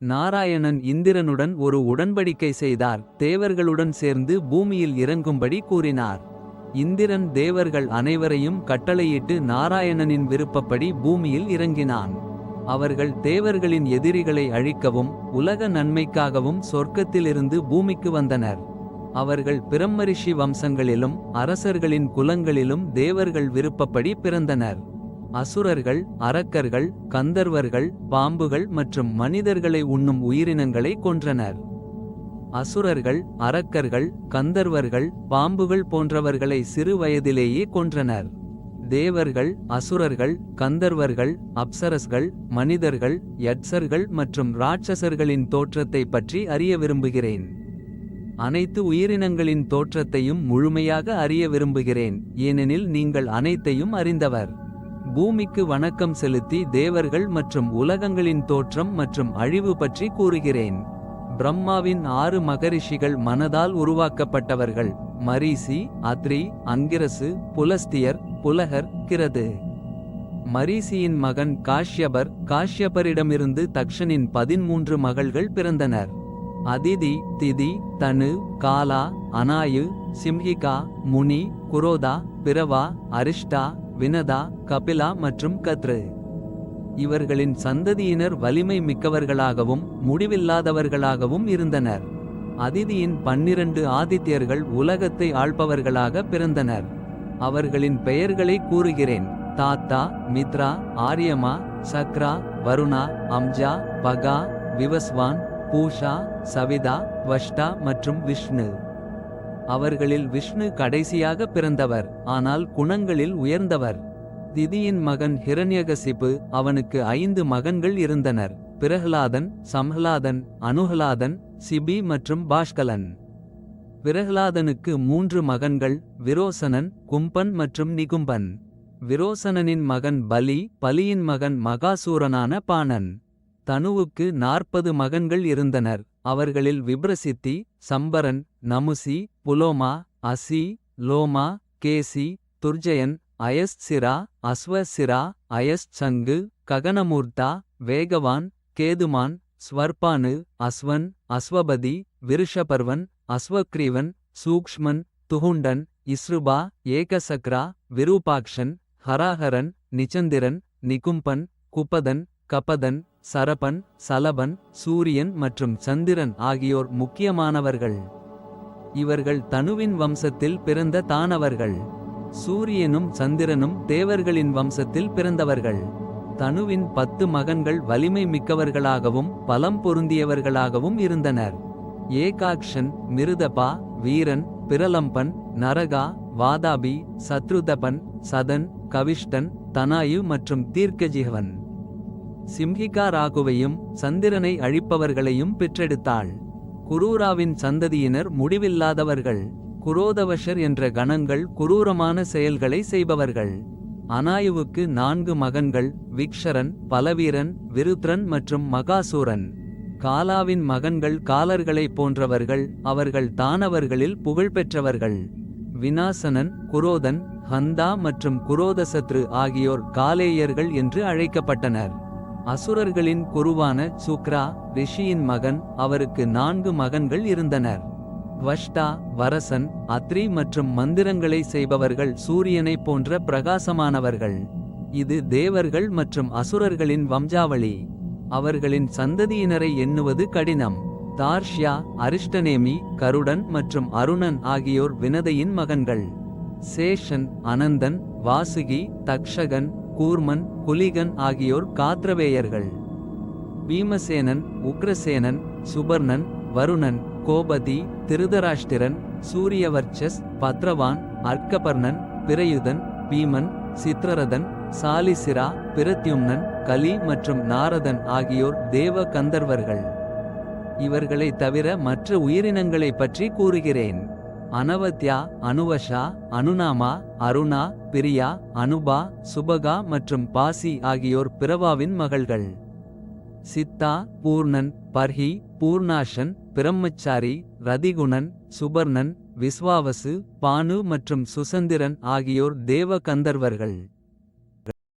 நாராயணன் இந்திரனுடன் ஒரு உடன்படிக்கை செய்தார். தேவர்களுடன் சேர்ந்து பூமியில் இறங்கும்படி கூறினார். இந்திரன் தேவர்கள் அனைவரையும் கட்டளையிட்டு நாராயணனின் விருப்பப்படி பூமியில் இறங்கினான். அவர்கள் தேவர்களின் எதிரிகளை அழிக்கவும் உலக நன்மைக்காகவும் சொர்க்கத்திலிருந்து பூமிக்கு வந்தனர். அவர்கள் பிரம்மரிஷி வம்சங்களிலும் அரசர்களின் குலங்களிலும் தேவர்கள் விருப்பப்படி பிறந்தனர். அசுரர்கள் அரக்கர்கள் கந்தர்வர்கள் பாம்புகள் மற்றும் மனிதர்களை உண்ணும் உயிரினங்களை கொன்றனர். அசுரர்கள் அரக்கர்கள் கந்தர்வர்கள் பாம்புகள் போன்றவர்களை சிறு வயதிலேயே கொன்றனர். தேவர்கள் அசுரர்கள் கந்தர்வர்கள் அப்சரஸ்கள் மனிதர்கள் யட்சர்கள் மற்றும் ராட்சசர்களின் தோற்றத்தை பற்றி அறிய விரும்புகிறேன். அனைத்து உயிரினங்களின் தோற்றத்தையும் முழுமையாக அறிய விரும்புகிறேன் ஏனெனில் நீங்கள் அனைத்தையும் அறிந்தவர். பூமிக்கு வணக்கம் செலுத்தி தேவர்கள் மற்றும் உலகங்களின் தோற்றம் மற்றும் அழிவு பற்றி கூறுகிறேன். பிரம்மாவின் ஆறு மகரிஷிகள் மனதால் உருவாக்கப்பட்டவர்கள் மரீசி அத்ரி அங்கிரசு புலஸ்தியர் புலகர் கிரது. மரீசியின் மகன் காஷ்யபர் காஷ்யபரிடமிருந்து தக்ஷனின் பதின்மூன்று மகள்கள் பிறந்தனர். அதிதி திதி தனு காலா அனாயு சிம்ஹிகா முனி குரோதா பிரவா அரிஷ்டா வினதா கபிலா மற்றும் கத்ரு. இவர்களின் சந்ததியினர் வலிமை மிக்கவர்களாகவும் முடிவில்லாதவர்களாகவும் இருந்தனர். அதிதியின் பன்னிரண்டு ஆதித்யர்கள் உலகத்தை ஆள்பவர்களாக பிறந்தனர். அவர்களின் பெயர்களை கூறுகிறேன். தாத்தா மித்ரா ஆரியமா சக்ரா வருணா அம்ஜா பகா விவஸ்வான் பூஷா சவிதா வஷ்டா மற்றும் விஷ்ணு. அவர்களில் விஷ்ணு கடைசியாக பிறந்தவர் ஆனால் குணங்களில் உயர்ந்தவர். திதியின் மகன் ஹிரண்யகசிபு அவனுக்கு ஐந்து மகன்கள் இருந்தனர் பிரஹ்லாதன் சம்ஹ்லாதன் அனுஹ்லாதன் சிபி மற்றும் பாஷ்கலன். பிரஹ்லாதனுக்கு மூன்று மகன்கள் விரோசனன் கும்பன் மற்றும் நிகும்பன். விரோசனனின் மகன் பலி பலியின் மகன் மகாசூரனான பாணன். தனுவுக்கு நாற்பது மகன்கள் இருந்தனர். அவர்களில் விப்ரசித்தி சம்பரன் நமுசி புலோமா அசி லோமா கேசி துர்ஜயன் அயஸ்சிரா அஸ்வசிரா அயஸ்சங்கு ககனமூர்த்தா வேகவான் கேதுமான் ஸ்வர்பானு அஸ்வன் அஸ்வபதி விருஷபர்வன் அஸ்வக்ரீவன் சூக்ஷ்மன் துகுண்டன் இஸ்ருபா ஏகசக்ரா விரூபாக்ஷன் ஹராஹரன் நிச்சந்திரன் நிகும்பன் குபதன் கபதன் சரபன் சலபன் சூரியன் மற்றும் சந்திரன் ஆகியோர் முக்கியமானவர்கள். இவர்கள் தனுவின் வம்சத்தில் பிறந்த தானவர்கள். சூரியனும் சந்திரனும் தேவர்களின் வம்சத்தில் பிறந்தவர்கள். தனுவின் பத்து மகன்கள் வலிமை மிக்கவர்களாகவும் பலம் பொருந்தியவர்களாகவும் இருந்தனர். ஏகாக்ஷன் மிருதபா வீரன் பிரலம்பன் நரகா வாதாபி சத்ருதபன் சதன் கவிஷ்டன் தனாயு மற்றும் தீர்க்கஜிகவன் சிம்ஹிகா ராகுவையும் சந்திரனை அழிப்பவர்களையும் பெற்றெடுத்தாள். குரூராவின் சந்ததியினர் முடிவில்லாதவர்கள் குரோதவஷர் என்ற கணங்கள் குரூரமான செயல்களை செய்பவர்கள். அனாயுவுக்கு நான்கு மகன்கள் விக்ஷரன் பலவீரன் விருத்ரன் மற்றும் மகாசூரன். காலாவின் மகன்கள் காலர்களைப் போன்றவர்கள் அவர்கள் தானவர்களில் புகழ்பெற்றவர்கள் வினாசனன் குரோதன் ஹந்தா மற்றும் குரோதசத்ரு ஆகியோர் காலேயர்கள் என்று அழைக்கப்பட்டனர். அசுரர்களின் குருவான சுக்ரா ரிஷியின் மகன் அவருக்கு நான்கு மகன்கள் இருந்தனர். வஷ்டா வரசன் அத்ரி மற்றும் மந்திரங்களை செய்பவர்கள் சூரியனைப் போன்ற பிரகாசமானவர்கள். இது தேவர்கள் மற்றும் அசுரர்களின் வம்சாவளி. அவர்களின் சந்ததியினரை எண்ணுவது கடினம். தார்ஷ்யா அரிஷ்டநேமி கருடன் மற்றும் அருணன் ஆகியோர் வினதையின் மகன்கள். சேஷன் அனந்தன் வாசுகி தக்ஷகன் கூர்மன் குலிகன் ஆகியோர் காத்ரவேயர்கள் பீமசேனன் உக்ரசேனன் சுபர்ணன் வருணன் கோபதி திருதராஷ்டிரன் சூரியவர்ச்சஸ் பத்ரவான் அர்க்கபர்ணன் பிரயுதன் பீமன் சித்ரரதன் சாலிசிரா பிரத்யும்னன் கலி மற்றும் நாரதன் ஆகியோர் தேவ கந்தர்வர்கள் இவர்களைத் தவிர மற்ற உயிரினங்களைப் பற்றி கூறுகிறேன். அனவத்யா அனுவஷா அனுநாமா அருணா பிரியா அனுபா சுபகா மற்றும் பாசி ஆகியோர் பிரவாவின் மகள்கள். சித்தா பூர்ணன் பர்ஹி பூர்ணாஷன் பிரம்மச்சாரி ரதிகுணன் சுபர்ணன் விஸ்வாவசு பானு மற்றும் சுசந்திரன் ஆகியோர் தேவ கந்தர்வர்கள்